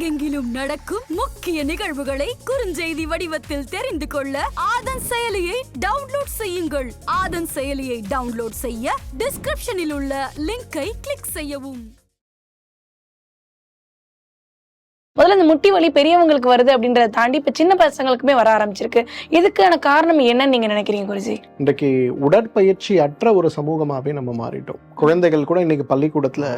உலகெங்கிலும் நடக்கும் முக்கிய நிகழ்வுகளை குறுஞ்செய்தி வடிவத்தில் தெரிந்து கொள்ள ஆதன் செயலியை டவுன்லோட் செய்யுங்கள். ஆதன் செயலியை டவுன்லோட் செய்ய டிஸ்கிரிப்ஷனில் உள்ள லிங்கை கிளிக் செய்யவும். முதல்ல இந்த முட்டி வலி பெரியவங்களுக்கு வருது அப்படின்றத தாண்டி இப்ப சின்ன பசங்களுக்குமே வர ஆரம்பிச்சிருக்கு. இதுக்கான காரணம் என்னன்னு நீங்க நினைக்கிறீங்க குருஜி? இன்றைக்கு உடற்பயிற்சி அற்ற ஒரு சமூகமாகவே நம்ம மாறிட்டோம். குழந்தைகள் கூட இன்னைக்கு பள்ளிக்கூடத்தில்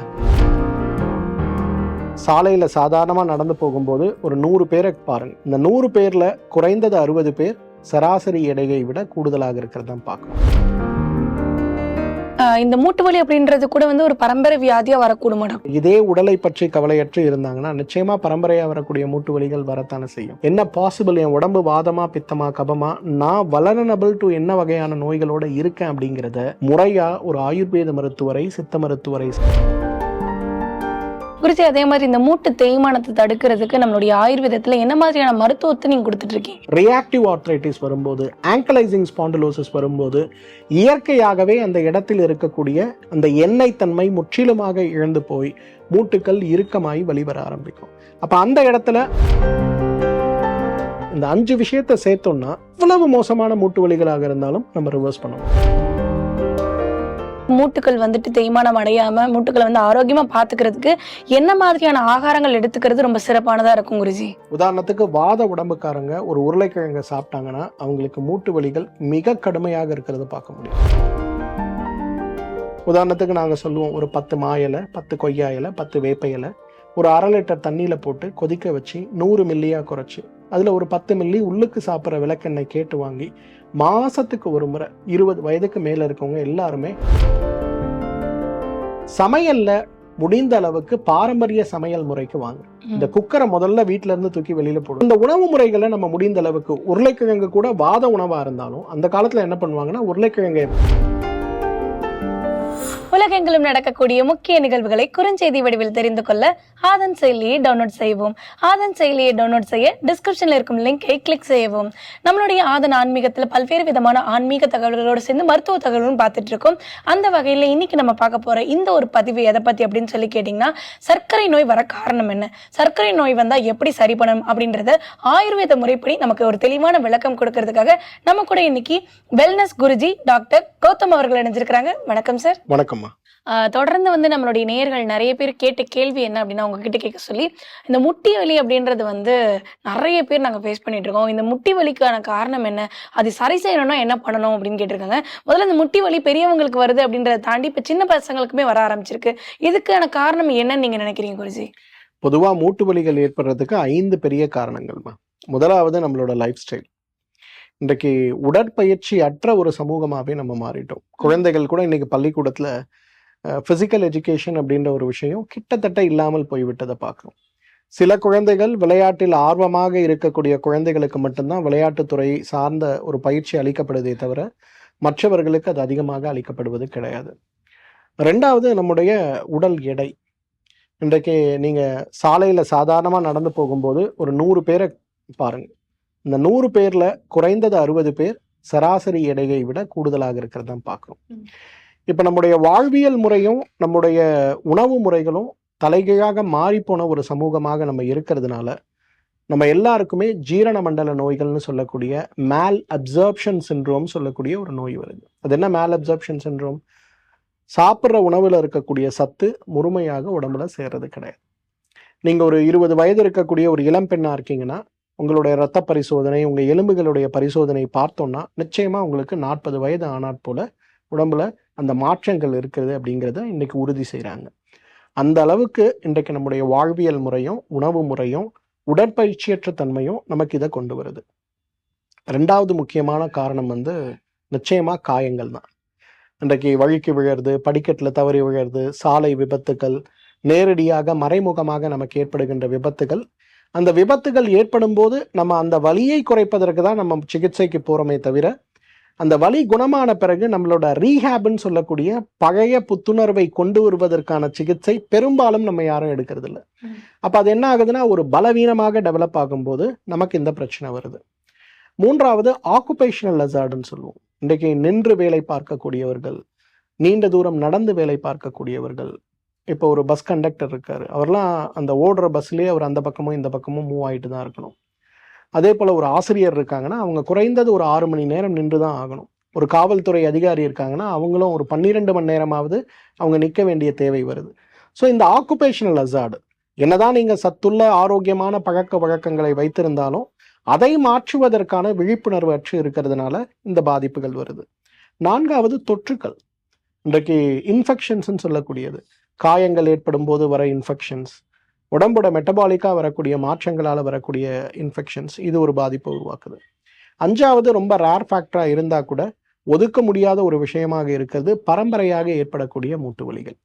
சாலையில் சாதாரணமாக நடந்து போகும்போது ஒரு நூறு பேரை பாருங்க. இந்த நூறு பேரில் குறைந்தது அறுபது பேர் சராசரி எடையை விட கூடுதலாக இருக்கிறத பார்க்கணும். இந்த மூட்டு வலி அப்படின்றது கூட வந்து ஒரு பரம்பரை வியாதியா வரக்கூடும் மேடம். இதே உடலை பற்றி கவலையற்று இருந்தாங்கன்னா நிச்சயமா பரம்பரையா வரக்கூடிய மூட்டு வலிகள் வரத்தானே செய்யும். என்ன பாசிபிள் என் உடம்பு வாதமா பித்தமா கபமா? நான் வளரனபிள் டு என்ன வகையான நோய்களோட இருக்கேன் அப்படிங்கிறத முறையா ஒரு ஆயுர்வேத மருத்துவரை சித்த மருத்துவரை குருஜி அதே மாதிரி இந்த மூட்டு தேய்மானத்தை தடுக்கிறதுக்கு நம்மளுடைய ஆயுர்வேதத்தில் என்ன மாதிரியான மருத்துவத்தை நீங்கள் கொடுத்துட்டு இருக்கீங்க? ரியாக்டிவ் ஆர்த்ரைட்டிஸ் வரும்போது ஆங்கலைசிங் ஸ்பாண்டிலோசிஸ் வரும்போது இயற்கையாகவே அந்த இடத்தில் இருக்கக்கூடிய அந்த எண்ணெய் தன்மை முற்றிலுமாக இழந்து போய் மூட்டுக்கள் இறுக்கமாகி வெளிவர ஆரம்பிக்கும். அப்போ அந்த இடத்துல இந்த அஞ்சு விஷயத்தை சேர்த்தோம்னா இவ்வளவு மோசமான மூட்டு வலிகளாக இருந்தாலும் நம்ம ரிவர்ஸ் பண்ணுவோம் மூட்டுக்கள் வந்துட்டு தேய்மானம் அடையாம மூட்டுக்களை வந்து ஆரோக்கியமா பாத்துக்கிறதுக்கு என்ன மாதிரியான ஆகாரங்கள் எடுத்துக்கிறது ரொம்ப சிறப்பானதா இருக்கும் குருஜி? உதாரணத்துக்கு வாத உடம்புக்காரங்க ஒரு உருளைக்கிழங்கை சாப்பிட்டாங்கன்னா அவங்களுக்கு மூட்டு வலிகள் மிக கடுமையாக இருக்கிறது பார்க்க முடியும். உதாரணத்துக்கு நாங்கள் சொல்லுவோம் ஒரு பத்து மா இலை பத்து கொய்யா இலை பத்து வேப்ப இலை ஒரு அரை லிட்டர் தண்ணியில் போட்டு கொதிக்க வச்சு நூறு மில்லியாக குறைச்சி அதில் ஒரு பத்து மில்லி உள்ளுக்கு சாப்பிட்ற விளக்கெண்ணெய் கேட்டு வாங்கி மாதத்துக்கு ஒரு முறை இருபது வயதுக்கு மேலே இருக்கவங்க எல்லாருமே சமையல்ல முடிந்த அளவுக்கு பாரம்பரிய சமையல் முறைக்கு வாங்க. இந்த குக்கரை முதல்ல வீட்ல இருந்து தூக்கி வெளியில போடும் இந்த உணவு முறைகளை நம்ம முடிந்த அளவுக்கு உருளைக்கிழங்கு கூட வாத உணவா இருந்தாலும் அந்த காலத்துல என்ன பண்ணுவாங்கன்னா உருளைக்கிழங்கு உலகெங்கிலும் நடக்கக்கூடிய முக்கிய நிகழ்வுகளை குறுஞ்செய்தி வடிவில் தெரிந்து கொள்ள ஆதன் செயலியை டவுன்லோட் செய்வோம் ஆதன் செயலியை டவுன்லோட் செய்ய டிஸ்கிரிப்ஷனில் இருக்கும் லிங்கை கிளிக் செய்யவும். நம்மளுடைய ஆதன் ஆன்மீகத்தில் பல்வேறு விதமான ஆன்மீக தகவல்களோடு சேர்ந்து மருத்துவ தகவலும் பார்த்துட்டு இருக்கோம் அந்த வகையில் இன்னைக்கு நம்ம பார்க்க போற இந்த ஒரு பதிவு எதை பத்தி அப்படின்னு சொல்லி கேட்டீங்கன்னா சர்க்கரை நோய் வர காரணம் என்ன? சர்க்கரை நோய் வந்தா எப்படி சரி பண்ணணும் அப்படின்றத ஆயுர்வேத முறைப்படி நமக்கு ஒரு தெளிவான விளக்கம் கொடுக்கறதுக்காக நம்ம கூட இன்னைக்கு வெல்னஸ் குருஜி டாக்டர் கௌதம் அவர்கள் இணைஞ்சிருக்கிறாங்க. வணக்கம் சார். வணக்கம்மா. தொடர்ந்து வந்து நம்மளுடைய நேயர்கள் நிறைய பேர் கேட்ட கேள்வி என்ன அப்படின்னா உங்ககிட்ட கேட்க சொல்லி இந்த முட்டி வலி அப்படின்றது வந்து நிறைய பேர் நாங்கள் ஃபேஸ் பண்ணிட்டு இருக்கோம். இந்த முட்டி வலிக்கான காரணம் என்ன? அது சரி செய்யணும்னா என்ன பண்ணணும் அப்படின்னு கேட்டிருக்காங்க. முதல்ல இந்த முட்டி வலி பெரியவங்களுக்கு வருது அப்படின்றத தாண்டி இப்போ சின்ன பசங்களுக்குமே வர ஆரம்பிச்சிருக்கு. இதுக்கான காரணம் என்னன்னு நீங்க நினைக்கிறீங்க குருஜி? பொதுவாக மூட்டு வலிகள் ஏற்படுறதுக்கு ஐந்து பெரிய காரணங்கள்மா முதலாவது நம்மளோட லைஃப் ஸ்டைல் இன்றைக்கு உடற்பயிற்சி அற்ற ஒரு சமூகமாகவே நம்ம மாறிட்டோம். குழந்தைகள் கூட இன்னைக்கு பள்ளிக்கூடத்தில் ஃபிசிக்கல் எஜுகேஷன் அப்படின்ற ஒரு விஷயம் கிட்டத்தட்ட இல்லாமல் போய்விட்டதை பார்க்குறோம். சில குழந்தைகள் விளையாட்டில் ஆர்வமாக இருக்கக்கூடிய குழந்தைகளுக்கு மட்டும்தான் விளையாட்டுத்துறை சார்ந்த ஒரு பயிற்சி அளிக்கப்படுதே தவிர மற்றவர்களுக்கு அது அதிகமாக அளிக்கப்படுவது கிடையாது. ரெண்டாவது நம்முடைய உடல் எடை. இன்றைக்கு நீங்கள் சாலையில் சாதாரணமாக நடந்து போகும்போது ஒரு நூறு பேரை பாருங்க. இந்த நூறு பேரில் குறைந்தது அறுபது பேர் சராசரி எடையை விட கூடுதலாக இருக்கிறதான் பார்க்குறோம். இப்போ நம்முடைய வாழ்வியல் முறையும் நம்முடைய உணவு முறைகளும் தலைகீழாக மாறிப்போன ஒரு சமூகமாக நம்ம இருக்கிறதுனால நம்ம எல்லாருக்குமே ஜீரண மண்டல நோய்கள்னு சொல்லக்கூடிய மேல் அப்சர்ப்ஷன் சின்ரோம் சொல்லக்கூடிய ஒரு நோய் வருது. அது என்ன மேல் அப்சர்ப்ஷன் சின்ரோம் சாப்பிட்ற உணவில் இருக்கக்கூடிய சத்து முழுமையாக உடம்புல சேர்றது கிடையாது. நீங்கள் ஒரு இருபது வயது இருக்கக்கூடிய ஒரு இளம் பெண்ணாக இருக்கீங்கன்னா உங்களுடைய ரத்த பரிசோதனை உங்கள் எலும்புகளுடைய பரிசோதனை பார்த்தோன்னா நிச்சயமாக உங்களுக்கு நாற்பது வயது ஆனாற் போல உடம்புல அந்த மாற்றங்கள் இருக்கிறது அப்படிங்கிறத இன்றைக்கி உறுதி செய்கிறாங்க அந்த அளவுக்கு இன்றைக்கு நம்முடைய வாழ்வியல் முறையும் உணவு முறையும் உடற்பயிற்சியற்ற தன்மையும் நமக்கு இதை கொண்டு வருது. ரெண்டாவது முக்கியமான காரணம் வந்து நிச்சயமாக காயங்கள் தான். இன்றைக்கு வழுக்கி விழறது படிக்கட்டில் தவறி விழறது சாலை விபத்துக்கள் நேரடியாக மறைமுகமாக நமக்கு ஏற்படுகின்ற விபத்துகள். அந்த விபத்துகள் ஏற்படும் போது நம்ம அந்த வலியை குறைப்பதற்கு தான் நம்ம சிகிச்சைக்கு போகிறோமே தவிர அந்த வலி குணமான பிறகு நம்மளோட ரீஹேப்னு சொல்லக்கூடிய பழைய புத்துணர்வை கொண்டு வருவதற்கான சிகிச்சை பெரும்பாலும் நம்ம யாரும் எடுக்கிறது இல்லை. அப்போ அது என்ன ஆகுதுன்னா ஒரு பலவீனமாக டெவலப் ஆகும்போது நமக்கு இந்த பிரச்சனை வருது. மூன்றாவது ஆக்குபேஷனல் லெசார்டுன்னு சொல்லுவோம். இன்றைக்கு நின்று வேலை பார்க்கக்கூடியவர்கள் நீண்ட தூரம் நடந்து வேலை பார்க்கக்கூடியவர்கள் இப்போ ஒரு பஸ் கண்டக்டர் இருக்காரு. அவர்லாம் அந்த ஓடுற பஸ்லேயே அவர் அந்த பக்கமும் இந்த பக்கமும் மூவ் ஆகிட்டு தான் இருக்கணும். அதே போல் ஒரு ஆசிரியர் இருக்காங்கன்னா அவங்க குறைந்தது ஒரு ஆறு மணி நேரம் நின்று தான் ஆகணும். ஒரு காவல்துறை அதிகாரி இருக்காங்கன்னா அவங்களும் ஒரு பன்னிரெண்டு மணி நேரமாவது அவங்க நிற்க வேண்டிய தேவை வருது. ஸோ இந்த ஆக்குபேஷனல் அசார்டு என்னதான் நீங்கள் சத்துள்ள ஆரோக்கியமான பழக்க வழக்கங்களை வைத்திருந்தாலும் அதை மாற்றுவதற்கான விழிப்புணர்வு அற்று இருக்கிறதுனால இந்த பாதிப்புகள் வருது. நான்காவது தொற்றுக்கள். இன்றைக்கு இன்ஃபெக்ஷன்ஸ்னு சொல்லக்கூடியது. காயங்கள் ஏற்படும் போது வர இன்ஃபெக்ஷன்ஸ் உடம்போட மெட்டபாலிக்காக வரக்கூடிய மாற்றங்களால் வரக்கூடிய இன்ஃபெக்ஷன்ஸ் இது ஒரு பாதிப்பை உருவாக்குது. அஞ்சாவது ரொம்ப ரேர் ஃபேக்டராக இருந்தால் கூட ஒதுக்க முடியாத ஒரு விஷயமாக இருக்கிறது பரம்பரையாக ஏற்படக்கூடிய மூட்டு வலிகள்.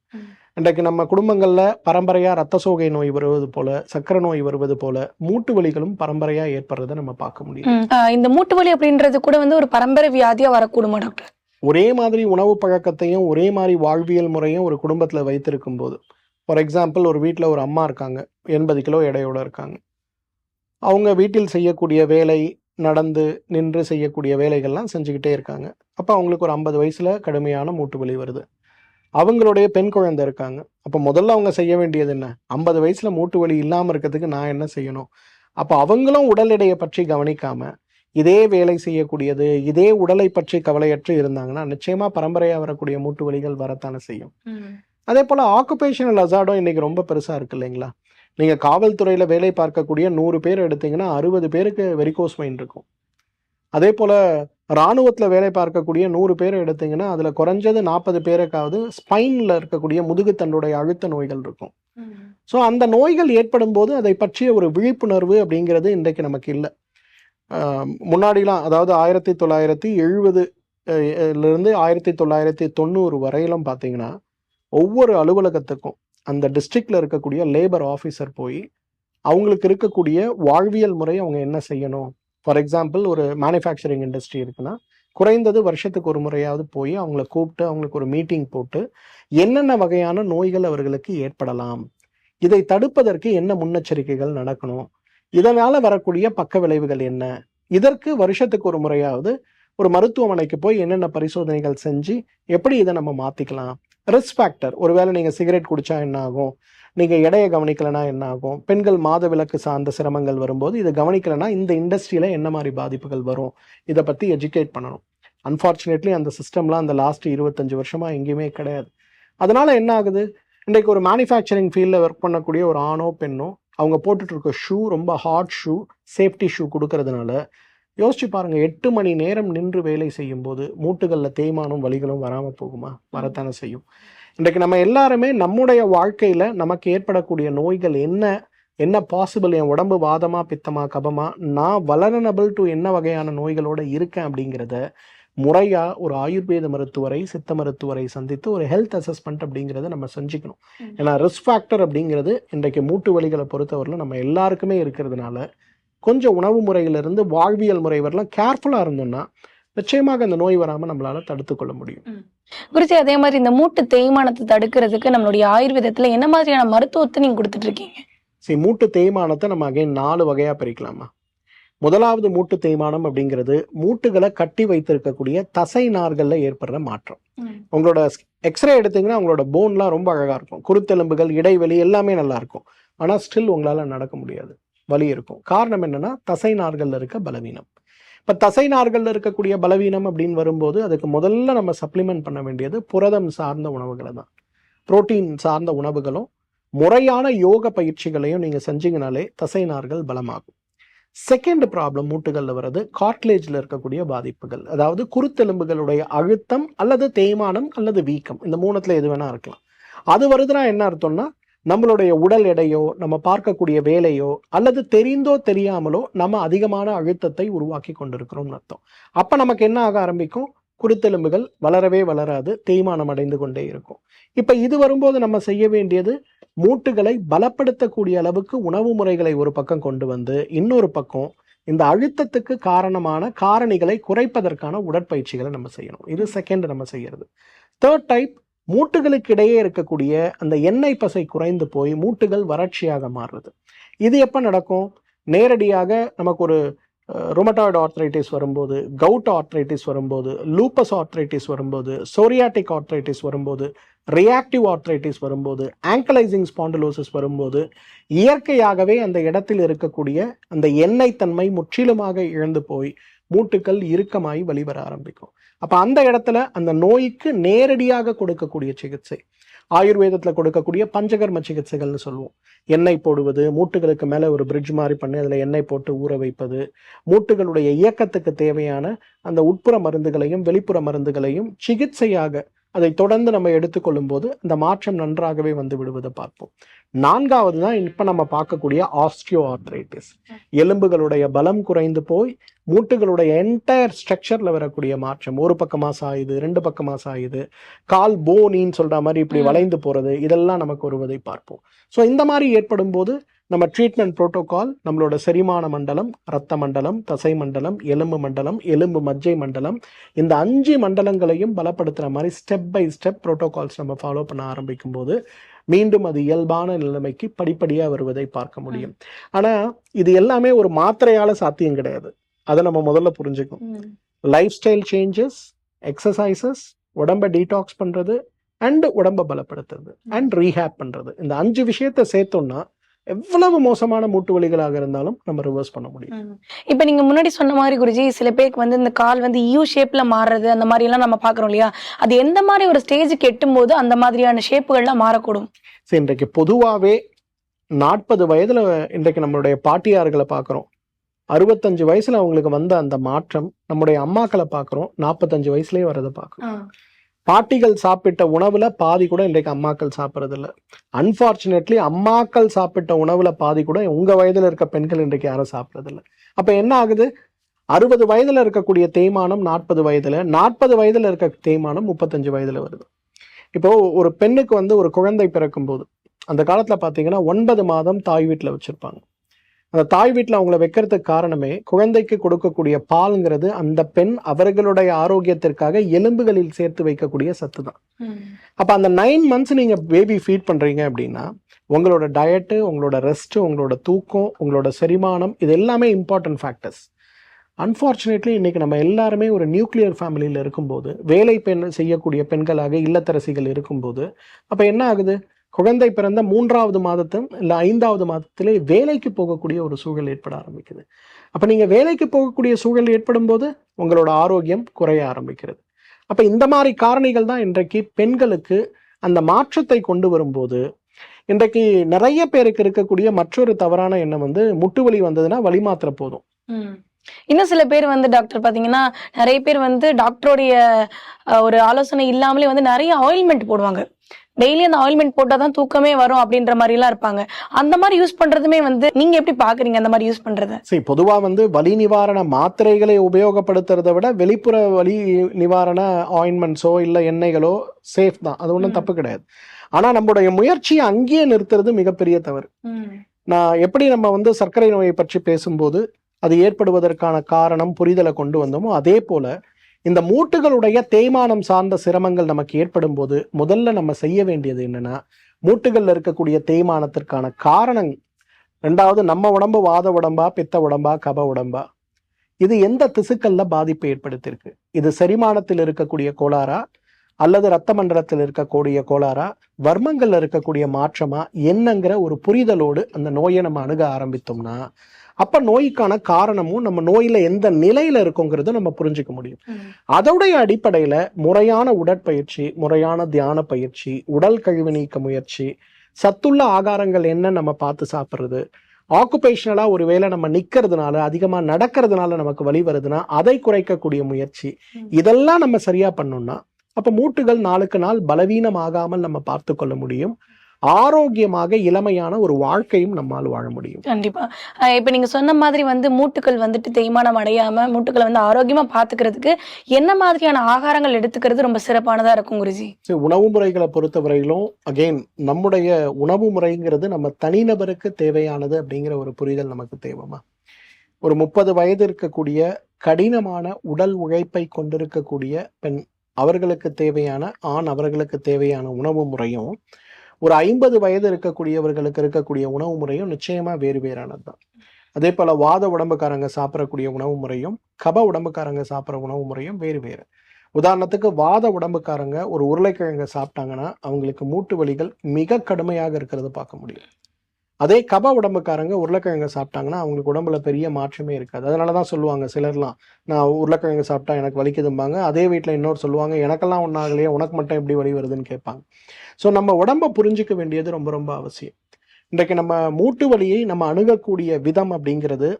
இன்றைக்கு நம்ம குடும்பங்களில் பரம்பரையாக ரத்த சோகை நோய் வருவது போல சக்கரை நோய் வருவது போல மூட்டு வலிகளும் பரம்பரையாக ஏற்படுறதை நம்ம பார்க்க முடியும் இந்த மூட்டு வலி அப்படின்றது கூட வந்து ஒரு பரம்பரை வியாதியா வரக்கூடுமா டாக்டர்? ஒரே மாதிரி உணவு பழக்கத்தையும் ஒரே மாதிரி வாழ்வியல் முறையும் ஒரு குடும்பத்தில் வைத்திருக்கும் போது ஃபார் எக்ஸாம்பிள் ஒரு வீட்டில் ஒரு அம்மா இருக்காங்க. எண்பது கிலோ எடையோடு இருக்காங்க. அவங்க வீட்டில் செய்யக்கூடிய வேலை நடந்து நின்று செய்யக்கூடிய வேலைகள்லாம் செஞ்சுக்கிட்டே இருக்காங்க. அப்போ அவங்களுக்கு ஒரு ஐம்பது வயசில் கடுமையான மூட்டு வலி வருது. அவங்களுடைய பெண் குழந்தை இருக்காங்க. அப்போ முதல்ல அவங்க செய்ய வேண்டியது என்ன? ஐம்பது வயசில் மூட்டு வலி இல்லாமல் இருக்கிறதுக்கு நான் என்ன செய்யணும்? அப்போ அவங்களும் உடல் எடையை பற்றி கவனிக்காமல் இதே வேலை செய்யக்கூடியது இதே உடலை பற்றி கவலையற்று இருந்தாங்கன்னா நிச்சயமா பரம்பரையாக வரக்கூடிய மூட்டு வலிகள் வரத்தானே செய்யும். அதே போல ஆக்குபேஷனல் அசார்டும் இன்னைக்கு ரொம்ப பெருசா இருக்கு இல்லைங்களா? நீங்க காவல்துறையில வேலை பார்க்கக்கூடிய நூறு பேர் எடுத்தீங்கன்னா அறுபது பேருக்கு வெரிகோஸ் மைன் இருக்கும். அதே போல இராணுவத்துல வேலை பார்க்கக்கூடிய நூறு பேர் எடுத்தீங்கன்னா அதுல குறைஞ்சது நாற்பது பேருக்காவது ஸ்பைன்ல இருக்கக்கூடிய முதுகுத்தண்டுடைய அழுத்த நோய்கள் இருக்கும். ஸோ அந்த நோய்கள் ஏற்படும் போது அதை பற்றிய ஒரு விழிப்புணர்வு அப்படிங்கிறது இன்றைக்கு நமக்கு இல்லை. முன்னாடிலாம் அதாவது ஆயிரத்தி தொள்ளாயிரத்தி எழுபது இருந்து ஆயிரத்தி தொள்ளாயிரத்தி தொண்ணூறு வரையிலும் பார்த்தீங்கன்னா ஒவ்வொரு அலுவலகத்துக்கும் அந்த டிஸ்ட்ரிக்டில் இருக்கக்கூடிய லேபர் ஆஃபீஸர் போய் அவங்களுக்கு இருக்கக்கூடிய வாழ்வியல் முறை அவங்க என்ன செய்யணும்? ஃபார் எக்ஸாம்பிள் ஒரு மேனுஃபேக்சரிங் இண்டஸ்ட்ரி இருக்குன்னா குறைந்தது வருஷத்துக்கு ஒரு முறையாவது போய் அவங்கள கூப்பிட்டு அவங்களுக்கு ஒரு மீட்டிங் போட்டு என்னென்ன வகையான நோய்கள் அவர்களுக்கு ஏற்படலாம்? இதை தடுப்பதற்கு என்ன முன்னெச்சரிக்கைகள் நடக்கணும்? இதனால் வரக்கூடிய பக்க விளைவுகள் என்ன? இதற்கு வருஷத்துக்கு ஒரு முறையாவது ஒரு மருத்துவமனைக்கு போய் என்னென்ன பரிசோதனைகள் செஞ்சு எப்படி இதை நம்ம மாற்றிக்கலாம் ரிஸ்க் ஃபேக்டர் ஒருவேளை நீங்கள் சிகரெட் குடித்தா என்ன ஆகும் நீங்கள் எடையை கவனிக்கலைன்னா என்ன ஆகும் பெண்கள் மாதவிலக்கு சார்ந்த சிரமங்கள் வரும்போது இதை கவனிக்கலைன்னா இந்த இண்டஸ்ட்ரியில் என்ன மாதிரி பாதிப்புகள் வரும்? இதை பற்றி எஜுகேட் பண்ணணும். அன்ஃபார்ச்சுனேட்லி அந்த சிஸ்டம்லாம் அந்த லாஸ்ட் இருபத்தஞ்சு வருஷமாக எங்கேயுமே கிடையாது. அதனால் என்ன ஆகுது? இன்றைக்கு ஒரு மேனுஃபேக்சரிங் ஃபீல்டில் ஒர்க் பண்ணக்கூடிய ஒரு ஆணோ பெண்ணோ அவங்க போட்டுட்ருக்க ஷூ ரொம்ப ஹார்ட் ஷூ சேஃப்டி ஷூ கொடுக்கறதுனால யோசிச்சு பாருங்க எட்டு மணி நேரம் நின்று வேலை செய்யும் போது மூட்டுகளில் தேய்மானம் வலிகளும் வராமல் போகுமா? வரத்தானே செய்யும். இன்றைக்கு நம்ம எல்லாருமே நம்முடைய வாழ்க்கையில நமக்கு ஏற்படக்கூடிய நோய்கள் என்ன? என்ன பாசிபிள் என் உடம்பு வாதமா பித்தமா கபமா? நான் வளரனபிள் டு என்ன வகையான நோய்களோட இருக்கேன் அப்படிங்கிறத முறையா ஒரு ஆயுர்வேத மருத்துவரை சித்த மருத்துவரை சந்தித்து ஒரு ஹெல்த் அசஸ்மெண்ட் அப்படிங்கிறத நம்ம செஞ்சுக்கணும். ஏன்னா ரிஸ்க் ஃபேக்டர் அப்படிங்கிறது இன்றைக்கு மூட்டு வலிகளை பொறுத்தவரையிலும் நம்ம எல்லாருக்குமே இருக்கிறதுனால கொஞ்சம் உணவு முறையிலிருந்து வாழ்வியல் முறை வரலாம். கேர்ஃபுல்லாக இருந்தோம்னா நிச்சயமாக அந்த நோய் வராமல் நம்மளால தடுத்துக்கொள்ள முடியும். குருஜி அதே மாதிரி இந்த மூட்டு தேய்மானத்தை தடுக்கிறதுக்கு நம்மளுடைய ஆயுர்வேதத்துல என்ன மாதிரியான மருத்துவத்தை நீங்க கொடுத்துட்டு இருக்கீங்க சரி மூட்டு தேய்மானத்தை நம்ம அகைன் நாலு வகையாக பிரிக்கலாமா? முதலாவது மூட்டு தேய்மானம் அப்படிங்கிறது மூட்டுகளை கட்டி வைத்திருக்கக்கூடிய தசை நார்களில் ஏற்படுற மாற்றம். உங்களோட எக்ஸ்ரே எடுத்தீங்கன்னா உங்களோட போன்லாம் ரொம்ப அழகாக இருக்கும். குருத்தெலும்புகள் இடைவெளி எல்லாமே நல்லா இருக்கும். ஆனால் ஸ்டில் உங்களால் நடக்க முடியாது. வலி இருக்கும். காரணம் என்னன்னா தசை நார்களில் இருக்க பலவீனம். இப்போ தசை நார்களில் இருக்கக்கூடிய பலவீனம் அப்படின்னு வரும்போது அதுக்கு முதல்ல நம்ம சப்ளிமெண்ட் பண்ண வேண்டியது புரதம் சார்ந்த உணவுகளை தான். புரோட்டீன் சார்ந்த உணவுகளும் முறையான யோக பயிற்சிகளையும் நீங்கள் செஞ்சீங்கனாலே தசை நார்கள் பலமாகும். செகண்ட் ப்ராப்ளம் மூட்டுகளில் வர்றது காட்லேஜில் இருக்கக்கூடிய பாதிப்புகள். அதாவது குருத்தெலும்புகளுடைய அழுத்தம் அல்லது தேய்மானம் அல்லது வீக்கம். இந்த மூணத்தில் எது வேணால் இருக்கலாம். அது வருதுன்னா என்ன அர்த்தம்னா நம்மளுடைய உடல் எடையோ நம்ம பார்க்கக்கூடிய வேலையோ அல்லது தெரிந்தோ தெரியாமலோ நம்ம அதிகமான அழுத்தத்தை உருவாக்கி கொண்டிருக்கிறோம்னு அர்த்தம். அப்போ நமக்கு என்ன ஆக ஆரம்பிக்கும்? குருத்தெலும்புகள் வளரவே வளராது தேய்மானம் அடைந்து கொண்டே இருக்கும். இப்போ இது வரும்போது நம்ம செய்ய வேண்டியது மூட்டுகளை பலப்படுத்தக்கூடிய அளவுக்கு உணவு முறைகளை ஒரு பக்கம் கொண்டு வந்து இன்னொரு பக்கம் இந்த அழுத்தத்துக்கு காரணமான காரணிகளை குறைப்பதற்கான உடற்பயிற்சிகளை நம்ம செய்யணும். இது செகண்ட் நம்ம செய்யறது. தேர்ட் டைப் மூட்டுகளுக்கு இடையே இருக்கக்கூடிய அந்த எண்ணெய் பசை குறைந்து போய் மூட்டுகள் வறட்சியாக மாறுறது. இது எப்போ நடக்கும்? நேரடியாக நமக்கு ஒரு ரொமட்டாய்டு ஆர்த்ரைட்டிஸ் வரும்போது கவுட் ஆர்த்ரைட்டிஸ் வரும்போது லூப்பஸ் ஆர்த்ரைட்டிஸ் வரும்போது சோரியாட்டிக் ஆர்த்ரைட்டிஸ் வரும்போது ரியாக்டிவ் ஆர்த்ரைட்டிஸ் வரும்போது ஆங்கலைசிங் ஸ்பாண்டிலோசிஸ் வரும்போது இயற்கையாகவே அந்த இடத்தில் இருக்கக்கூடிய அந்த எண்ணெய் தன்மை முற்றிலுமாக இழந்து போய் மூட்டுக்கள் இறுக்கமாகி வழிவர ஆரம்பிக்கும். அப்போ அந்த இடத்துல அந்த நோய்க்கு நேரடியாக கொடுக்கக்கூடிய சிகிச்சை. ஆயுர்வேதத்தில் கொடுக்கக்கூடிய பஞ்சகர்ம சிகிச்சைகள்னு சொல்லுவோம். எண்ணெய் போடுவது மூட்டுகளுக்கு மேலே ஒரு பிரிட்ஜ் மாதிரி பண்ணி அதில் எண்ணெய் போட்டு ஊற வைப்பது மூட்டுகளுடைய இயக்கத்துக்கு தேவையான அந்த உட்புற மருந்துகளையும் வெளிப்புற மருந்துகளையும் சிகிச்சையாக அதை தொடர்ந்து நம்ம எடுத்துக்கொள்ளும் போது அந்த மாற்றம் நன்றாகவே வந்து விடுவதை பார்ப்போம். நான்காவது தான் இப்ப நம்ம பார்க்கக்கூடிய ஆஸ்டியோ ஆர்த்ரைட்டிஸ் எலும்புகளுடைய பலம் குறைந்து போய் மூட்டுகளுடைய என்டையர் ஸ்ட்ரக்சர்ல வரக்கூடிய மாற்றம். ஒரு பக்கமா சாயுது ரெண்டு பக்கமா சாயுது. கால் போனின்னு சொல்ற மாதிரி இப்படி. வளைந்து போறது இதெல்லாம் நமக்கு வருவதை பார்ப்போம். ஸோ இந்த மாதிரி ஏற்படும் போது நம்ம ட்ரீட்மெண்ட் புரோட்டோகால் நம்மளோட செரிமான மண்டலம் ரத்த மண்டலம் தசை மண்டலம் எலும்பு மண்டலம் எலும்பு மஜ்ஜை மண்டலம் இந்த அஞ்சு மண்டலங்களையும் பலப்படுத்துற மாதிரி ஸ்டெப் பை ஸ்டெப் புரோட்டோகால்ஸ் நம்ம ஃபாலோ பண்ண ஆரம்பிக்கும் போது மீண்டும் அது இயல்பான நிலைமைக்கு படிப்படியா வருவதை பார்க்க முடியும். ஆனா இது எல்லாமே ஒரு மாத்திரையால சாத்தியம் கிடையாது. அதை நம்ம முதல்ல புரிஞ்சுக்கணும். லைஃப் ஸ்டைல் சேஞ்சஸ் எக்ஸசைசஸ் உடம்ப டீடாக்ஸ் பண்றது அண்ட் உடம்ப பலப்படுத்துறது அண்ட் ரீஹேப் பண்றது. இந்த அஞ்சு விஷயத்தை சேர்த்தோம்னா எவ்வளவு மோசமான மூட்டு வலிகளாக இருந்தாலும் நம்ம ரிவர்ஸ் பண்ண முடியும். இப்ப நீங்க முன்னாடி சொன்ன மாதிரி குருஜி சில பேருக்கு வந்து இந்த கால் வந்து யூ ஷேப்ல மாறுறது அந்த மாதிரி எல்லாம் நம்ம பாக்குறோம் இல்லையா? அது எந்த மாதிரி ஒரு ஸ்டேஜுக்கு எட்டும் போது அந்த மாதிரியான ஷேப்புகள்லாம் மாறக்கூடும்? சரி இன்றைக்கு பொதுவாகவே நாற்பது வயதுல இன்றைக்கு நம்மளுடைய பாட்டியார்களை பார்க்குறோம். அறுபத்தஞ்சு வயசுல அவங்களுக்கு வந்த அந்த மாற்றம் நம்முடைய அம்மாக்களை பார்க்குறோம். நாற்பத்தஞ்சு வயசுலயே வரதை பார்க்குறோம். பாட்டிகள் சாப்பிட்ட உணவுல பாதி கூட இன்றைக்கு அம்மாக்கள் சாப்பிட்றது அன்ஃபார்ச்சுனேட்லி அம்மாக்கள் சாப்பிட்ட உணவுல பாதி கூட உங்க வயதுல இருக்க பெண்கள் இன்றைக்கு யாரும் சாப்பிட்றது அப்போ அப்ப என்ன ஆகுது? அறுபது வயதுல இருக்கக்கூடிய தேய்மானம் நாற்பது வயதுல நாற்பது வயதுல இருக்க தேய்மானம் முப்பத்தஞ்சு வயதுல வருது. இப்போ ஒரு பெண்ணுக்கு வந்து ஒரு குழந்தை பிறக்கும் போது அந்த காலத்துல பாத்தீங்கன்னா ஒன்பது மாதம் தாய் வீட்டுல வச்சிருப்பாங்க. அந்த தாய் வீட்டுல அவங்கள வைக்கிறதுக்கு காரணமே குழந்தைக்கு கொடுக்கக்கூடிய பால்ங்கிறது அந்த பெண் அவர்களுடைய ஆரோக்கியத்திற்காக எலும்புகளில் சேர்த்து வைக்கக்கூடிய சத்து தான். அப்ப அந்த நைன் மந்த்ஸ் நீங்க பேபி ஃபீட் பண்றீங்க அப்படின்னா உங்களோட டயட்டு உங்களோட ரெஸ்ட் உங்களோட தூக்கம் உங்களோட செரிமானம் இது எல்லாமே இம்பார்ட்டன்ட் ஃபேக்டர்ஸ் அன்ஃபார்ச்சுனேட்லி இன்னைக்கு நம்ம எல்லாருமே ஒரு நியூக்ளியர் ஃபேமிலியில் இருக்கும்போது வேலை பெண் செய்யக்கூடிய பெண்களாக இல்லத்தரசிகள் இருக்கும்போது அப்ப என்ன ஆகுது? குழந்தை பிறந்த மூன்றாவது மாதத்தும் இல்லை ஐந்தாவது மாதத்திலே வேலைக்கு போகக்கூடிய ஒரு சூழல் ஏற்பட ஆரம்பிக்குது. அப்போ நீங்க வேலைக்கு போகக்கூடிய சூழல் ஏற்படும் போது உங்களோட ஆரோக்கியம் குறைய ஆரம்பிக்கிறது. அப்போ இந்த மாதிரி காரணிகள் தான் இன்றைக்கு பெண்களுக்கு அந்த மாற்றத்தை கொண்டு வரும்போது இன்றைக்கு நிறைய பேருக்கு இருக்கக்கூடிய மற்றொரு தவறான எண்ணம் வந்து முட்டு வலி வந்ததுன்னா வலி மாத்திர போதும். இன்னும் சில பேர் வந்து டாக்டர் பாத்தீங்கன்னா நிறைய பேர் வந்து டாக்டருடைய ஒரு ஆலோசனை இல்லாமலே வந்து நிறைய ஆயில்மெண்ட் போடுவாங்க. டெய்லி அந்த ஆயில்மெண்ட் போட்டாதான் தூக்கமே வரும் அப்படின்ற மாதிரி எல்லாம் இருப்பாங்க. அந்த மாதிரி யூஸ் பண்றதுமே வந்து நீங்க எப்படி பாக்குறீங்க அந்த மாதிரி யூஸ் பண்றத? சரி பொதுவா வந்து வலி நிவாரண மாத்திரைகளை உபயோகப்படுத்துறதை விட வெளிப்புற வலி நிவாரண ஆயின்மெண்ட்ஸோ இல்லை எண்ணெய்களோ சேஃப் தான். அது ஒன்றும். தப்பு கிடையாது. ஆனா நம்மளுடைய முயற்சியை அங்கேயே நிறுத்துறது மிகப்பெரிய தவறு. நான் எப்படி நம்ம வந்து சர்க்கரை நோயை பற்றி பேசும்போது அது ஏற்படுவதற்கான காரணம் புரிதலை கொண்டு வந்தோமோ அதே போல இந்த மூட்டுகளுடைய தேய்மானம் சார்ந்த சிரமங்கள் நமக்கு ஏற்படும் போது முதல்ல நம்ம செய்ய வேண்டியது என்னன்னா மூட்டுகளில் இருக்கக்கூடிய தேய்மானத்திற்கான காரணம் ரெண்டாவது நம்ம உடம்பு வாத உடம்பா பித்த உடம்பா கப உடம்பா? இது எந்த திசுக்கள்ல பாதிப்பை ஏற்படுத்தியிருக்கு? இது செரிமானத்தில் இருக்கக்கூடிய கோளாறா அல்லது ரத்த மண்டலத்தில் இருக்கக்கூடிய கோளாறா வர்மங்கள்ல இருக்கக்கூடிய மாற்றமா என்னங்கிற ஒரு புரிதலோடு அந்த நோயை நம்ம அணுக ஆரம்பித்தோம்னா அப்ப நோய்க்கான காரணமும் நம்ம நோயில எந்த நிலையில இருக்கோங்கிறத நம்ம புரிஞ்சுக்க முடியும். அதோடைய அடிப்படையில முறையான உடற்பயிற்சி முறையான தியான பயிற்சி உடல் கழிவு நீக்க முயற்சி சத்துள்ள ஆகாரங்கள் என்ன நம்ம பார்த்து சாப்பிட்றது ஆக்குபேஷனலா ஒருவேளை நம்ம நிக்கிறதுனால அதிகமா நடக்கிறதுனால நமக்கு வலி வருதுன்னா அதை குறைக்கக்கூடிய முயற்சி. இதெல்லாம் நம்ம சரியா பண்ணோம்னா அப்ப மூட்டுகள் நாளுக்கு நாள் பலவீனமாகாமல் நம்ம பார்த்து கொள்ள முடியும். ஆரோக்கியமாக இளமையான ஒரு வாழ்க்கையும் நம்மால் வாழ முடியும். கண்டிப்பா. அஹ் இப்ப நீங்க சொன்ன மாதிரி வந்து மூட்டுகள் வந்துட்டு தேய்மானம் அடையாம மூட்டுகளை வந்து ஆரோக்கியமா பாத்துக்கிறதுக்கு என்ன மாதிரியான ஆகாரங்கள் எடுத்துக்கிறது ரொம்ப சிறப்பானதா இருக்கும் குருஜி? உணவு முறைகளை பொறுத்தவரையிலும் அகெயின் நம்முடைய உணவு முறைங்கிறது நம்ம தனிநபருக்கு தேவையானது அப்படிங்கிற ஒரு புரிதல் நமக்கு தேவைமா ஒரு முப்பது வயது இருக்கக்கூடிய கடினமான உடல் உழைப்பை கொண்டிருக்கக்கூடிய பெண் அவர்களுக்கு தேவையான ஆண் அவர்களுக்கு தேவையான உணவு முறையும் ஒரு ஐம்பது வயது இருக்கக்கூடியவர்களுக்கு இருக்கக்கூடிய உணவு முறையும் நிச்சயமா வேறு வேறானது தான் அதே போல வாத உடம்புக்காரங்க சாப்பிடக்கூடிய உணவு முறையும் கப உடம்புக்காரங்க சாப்பிட்ற உணவு முறையும் வேறு வேறு. உதாரணத்துக்கு வாத உடம்புக்காரங்க ஒரு உருளைக்கிழங்கை சாப்பிட்டாங்கன்னா அவங்களுக்கு மூட்டு வலிகள் மிக கடுமையாக இருக்கிறத பார்க்க முடியும். அதே கப உடம்புக்காரங்க உருளைக்கிழங்கு சாப்பிட்டாங்கன்னா அவங்களுக்கு உடம்புல பெரிய மாற்றமே இருக்காது. அதனால தான் சொல்லுவாங்க சிலர்லாம் நான் உருளைக்கிழங்கு சாப்பிட்டா எனக்கு வலிக்குதும்பாங்க. அதே வீட்டில் இன்னொரு சொல்லுவாங்க எனக்கெல்லாம் ஒன்றாகலையே உனக்கு மட்டும் எப்படி வலி வருதுன்னு? கேட்பாங்க. ஸோ நம்ம உடம்பை புரிஞ்சிக்க வேண்டியது ரொம்ப ரொம்ப அவசியம். இன்றைக்கு நம்ம மூட்டு வலியை நம்ம அணுகக்கூடிய விதம் அப்படிங்கிறது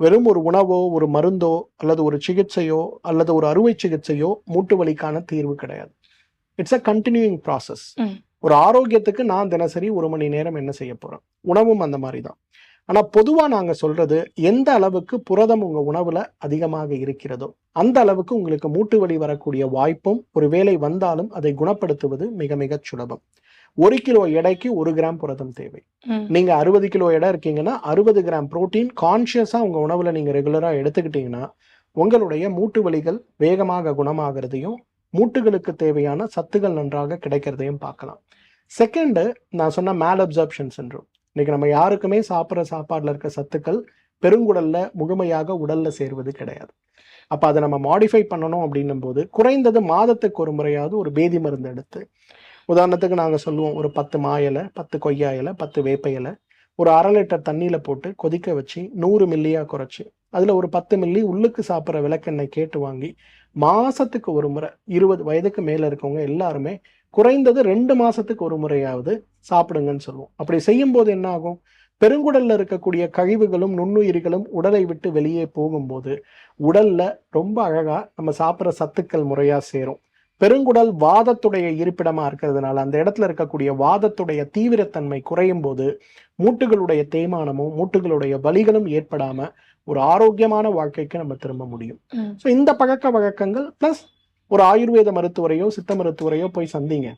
வெறும் ஒரு உணவோ ஒரு மருந்தோ அல்லது ஒரு சிகிச்சையோ அல்லது ஒரு அறுவை சிகிச்சையோ மூட்டு வலிக்கான தீர்வு கிடையாது. இட்ஸ் அ கண்டினியூயிங் ப்ராசஸ் ஒரு ஆரோக்கியத்துக்கு நான் தினசரி ஒரு மணி நேரம் என்ன செய்ய போறேன்? உணவும் அந்த மாதிரி தான் ஆனா பொதுவா நாங்க சொல்றது எந்த அளவுக்கு புரதம் உங்க உணவுல அதிகமாக இருக்கிறதோ அந்த அளவுக்கு உங்களுக்கு மூட்டு வலி வரக்கூடிய வாய்ப்பும் ஒருவேளை வந்தாலும் அதை குணப்படுத்துவது மிக மிக சுலபம். ஒரு கிலோ எடைக்கு ஒரு கிராம் புரதம் தேவை. நீங்க அறுபது கிலோ எடை இருக்கீங்கன்னா அறுபது கிராம் புரோட்டீன் கான்சியஸா உங்க உணவுல நீங்க ரெகுலரா எடுத்துக்கிட்டீங்கன்னா உங்களுடைய மூட்டு வலிகள் வேகமாக குணமாகிறதையும் மூட்டுகளுக்கு தேவையான சத்துகள் நன்றாக கிடைக்கிறதையும் பார்க்கலாம். செகண்டு நான் சொன்ன மேல் அப்சர்ப்ஷன் சென்றும் இன்னைக்கு நம்ம யாருக்குமே சாப்பிட்ற சாப்பாடில் இருக்க சத்துக்கள் பெருங்குடலில் முழுமையாக உடலில் சேர்வது கிடையாது. அப்போ அதை நம்ம மாடிஃபை பண்ணணும் அப்படின்னும் போது குறைந்தது மாதத்துக்கு ஒரு முறையாவது ஒரு பேதி மருந்து எடுத்து உதாரணத்துக்கு நாங்கள் சொல்லுவோம் ஒரு பத்து மா இலை பத்து கொய்யா இலை பத்து வேப்ப இலை ஒரு அரை லிட்டர் தண்ணியில் போட்டு கொதிக்க வச்சு நூறு மில்லியாக குறைச்சி அதில் ஒரு பத்து மில்லி உள்ளுக்கு சாப்பிட்ற விளக்கெண்ணெய் கேட்டு வாங்கி மாதத்துக்கு ஒரு முறை இருபது வயதுக்கு மேலே இருக்கவங்க எல்லாருமே குறைந்தது ரெண்டு மாசத்துக்கு ஒரு முறையாவது சாப்பிடுங்கன்னு சொல்லுவோம். அப்படி செய்யும்போது என்ன ஆகும் பெருங்குடல்ல இருக்கக்கூடிய கழிவுகளும் நுண்ணுயிரிகளும் உடலை விட்டு வெளியே போகும்போது உடல்ல ரொம்ப அழகா நம்ம சாப்பிட்ற சத்துக்கள் முறையா சேரும். பெருங்குடல் வாதத்துடைய இருப்பிடமா இருக்கிறதுனால அந்த இடத்துல இருக்கக்கூடிய வாதத்துடைய தீவிரத்தன்மை குறையும் போது மூட்டுகளுடைய தேய்மானமும் மூட்டுகளுடைய வலிகளும் ஏற்படாம ஒரு ஆரோக்கியமான வாழ்க்கைக்கு நம்ம திரும்ப முடியும். ஸோ இந்த பழக்க வழக்கங்கள் பிளஸ் ஒரு ஆயுர்வேத மருத்துவரையோ சித்த மருத்துவரையோ போய் சந்திங்க.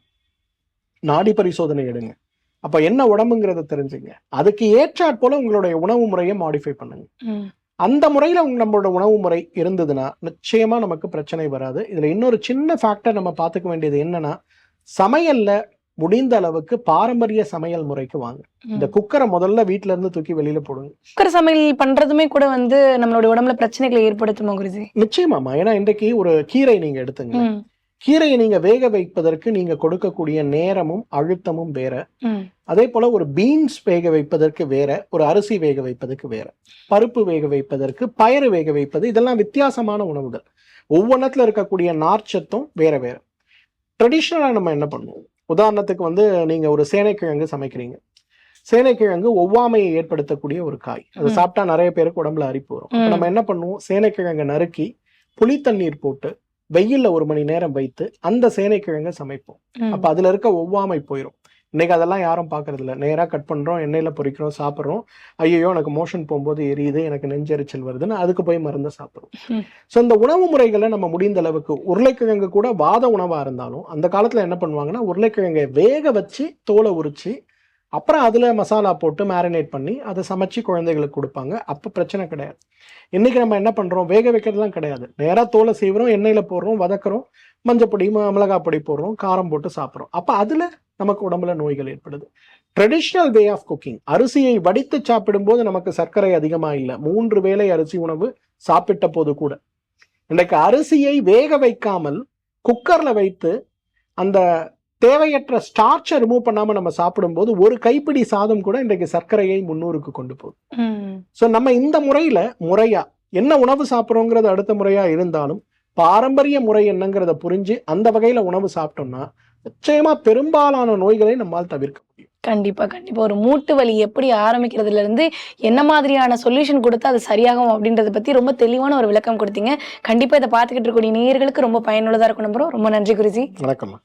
நாடி பரிசோதனை எடுங்க. அப்ப என்ன உடம்புங்கிறத தெரிஞ்சுங்க. அதுக்கு ஏற்றாற் போல உங்களுடைய உணவு முறையை மாடிஃபை பண்ணுங்க. அந்த முறையில உங்க- நம்மளோட உணவு முறை இருந்ததுன்னா நிச்சயமா நமக்கு பிரச்சனை வராது. இதுல இன்னொரு சின்ன ஃபேக்டர் நம்ம பார்த்துக்க வேண்டியது என்னன்னா சமையல்ல முடிந்த அளவுக்கு பாரம்பரிய சமையல் முறைக்கு வாங்க. இந்த குக்கரை முதல்ல வீட்ல இருந்து தூக்கி வெளியில போடுங்க. குக்கர் சமையல் பண்றதுமே கூட வந்து நம்மளுடைய உடம்புல பிரச்சனைகளை ஏற்படுத்துமா குருஜி? நிச்சயமாமா ஏன்னா இன்றைக்கு ஒரு கீரை நீங்க எடுத்துங்க. கீரையை நீங்க வேக வைப்பதற்கு நீங்க கொடுக்கக்கூடிய நேரமும் அழுத்தமும் வேற. அதே போல ஒரு பீன்ஸ் வேக வைப்பதற்கு வேற ஒரு அரிசி வேக வைப்பதற்கு வேற. பருப்பு வேக வைப்பதற்கு பயறு வேக வைப்பது இதெல்லாம் வித்தியாசமான உணவுகள். ஒவ்வொன்றத்துல இருக்கக்கூடிய நார்ச்சத்தும் வேற வேற. ட்ரெடிஷ்னலாக நம்ம என்ன பண்ணுவோம்? உதாரணத்துக்கு வந்து நீங்க ஒரு சேனைக்கிழங்கு சமைக்கிறீங்க சேனைக்கிழங்கு ஒவ்வாமையை ஏற்படுத்தக்கூடிய ஒரு காய் அதை. சாப்பிட்டா நிறைய பேருக்கு உடம்புல அரிப்பு வரும். நம்ம என்ன பண்ணுவோம் சேனைக்கிழங்கை நறுக்கி புளித்தண்ணீர் போட்டு வெயில்ல ஒரு மணி நேரம் வைத்து அந்த சேனைக்கிழங்கை சமைப்போம். அப்ப அதுல இருக்க ஒவ்வாமை போயிடும் இன்னைக்கு அதெல்லாம் யாரும் பார்க்கறது இல்ல நேரா கட் பண்றோம் எண்ணெயில பொரிக்கிறோம் சாப்பிட்றோம். ஐயோ எனக்கு மோஷன் போகும்போது எரியுது எனக்கு நெஞ்செரிச்சல் வருதுன்னு அதுக்கு போய் மருந்தை சாப்பிடுறோம். ஸோ இந்த உணவு முறைகளை நம்ம முடிந்த அளவுக்கு உருளைக்கிழங்கு கூட வாத உணவா இருந்தாலும் அந்த காலத்துல என்ன பண்ணுவாங்கன்னா உருளைக்கிழங்கை வேக வச்சு தோலை உரிச்சு அப்புறம் அதில் மசாலா போட்டு மேரினேட் பண்ணி அதை சமைச்சு குழந்தைகளுக்கு கொடுப்பாங்க. அப்போ பிரச்சனை கிடையாது. இன்றைக்கி நம்ம என்ன பண்ணுறோம் வேக வைக்கிறதுலாம் கிடையாது. நேராக தோலை செய்கிறோம் எண்ணெயில் போடுறோம் வதக்குறோம் மஞ்சப்பொடி மிளகா பொடி போடுறோம் காரம் போட்டு சாப்பிட்றோம். அப்போ அதில் நமக்கு உடம்புல நோய்கள் ஏற்படுது. ட்ரெடிஷ்னல் வே ஆஃப் குக்கிங் அரிசியை வடித்து சாப்பிடும்போது நமக்கு சர்க்கரை அதிகமாக இல்லை. மூன்று வேளை அரிசி உணவு சாப்பிட்ட போது கூட. இன்றைக்கு அரிசியை வேக வைக்காமல் குக்கரில் வைத்து அந்த தேவையற்ற ஸ்டார்ச்சை ரிமூவ் பண்ணாம நம்ம சாப்பிடும்போது ஒரு கைப்பிடி சாதம் கூட இன்றைக்கு சர்க்கரையை முன்னூறுக்கு கொண்டு போகுது. ம். ஸோ நம்ம இந்த முறையில முறையா என்ன உணவு சாப்பிட்றோங்கிறது அடுத்த முறையா இருந்தாலும் பாரம்பரிய முறை என்னங்கிறத புரிஞ்சு அந்த வகையில உணவு சாப்பிட்டோம்னா நிச்சயமா பெரும்பாலான நோய்களை நம்மால் தவிர்க்க முடியும். கண்டிப்பா கண்டிப்பா. ஒரு மூட்டு வலி எப்படி ஆரம்பிக்கிறதுல இருந்து என்ன மாதிரியான சொல்யூஷன் கொடுத்தா அது சரியாகும் அப்படின்றத பத்தி ரொம்ப தெளிவான ஒரு விளக்கம் கொடுத்தீங்க. கண்டிப்பா இதை பார்த்துக்கிட்டு இருக்கக்கூடிய நேயர்களுக்கு ரொம்ப பயனுள்ளதா இருக்கும் நம்புறோம் ரொம்ப நன்றி குருஜி. வணக்கம்மா.